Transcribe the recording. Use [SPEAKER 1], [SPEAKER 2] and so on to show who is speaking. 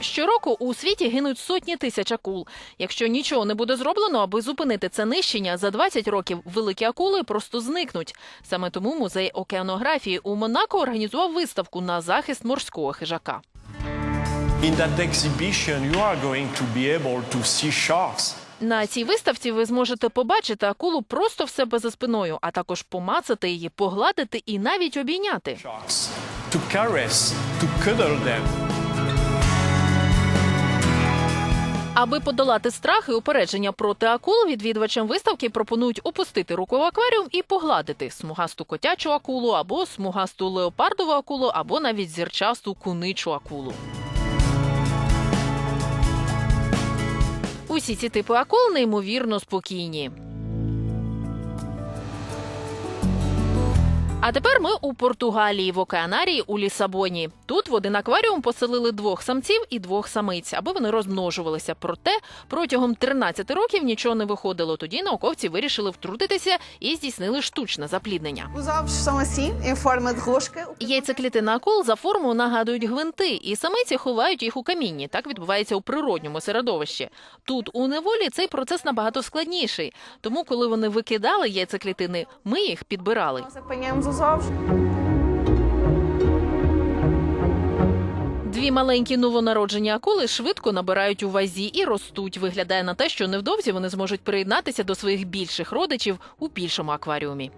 [SPEAKER 1] Щороку у світі гинуть сотні тисяч акул. Якщо нічого не буде зроблено, аби зупинити це нищення, за 20 років великі акули просто зникнуть. Саме тому музей океанографії у Монако організував виставку на захист морського хижака.
[SPEAKER 2] In that exhibition, you are going to be able to see sharks.
[SPEAKER 1] На цій виставці ви зможете побачити акулу просто в себе за спиною, а також помацати її, погладити і навіть обійняти.
[SPEAKER 2] Sharks. To caress, to cuddle them.
[SPEAKER 1] Аби подолати страх і упередження проти акул, відвідувачам виставки пропонують опустити руку в акваріум і погладити смугасту котячу акулу, або смугасту леопардову акулу, або навіть зірчасту куничу акулу. Усі ці типи акул неймовірно спокійні. А тепер ми у Португалії в океанарії у Лісабоні. Тут в один акваріум поселили двох самців і двох самиць, аби вони розмножувалися. Проте протягом 13 років нічого не виходило. Тоді науковці вирішили втрутитися і здійснили штучне запліднення. Яйцеклітина акул за форму нагадують гвинти, і самиці ховають їх у камінні. Так відбувається у природньому середовищі. Тут у неволі цей процес набагато складніший. Тому, коли вони викидали яйцеклітини, ми їх підбирали. Дві маленькі новонароджені акули швидко набирають у вазі і ростуть. Виглядає на те, що невдовзі вони зможуть приєднатися до своїх більших родичів у більшому акваріумі.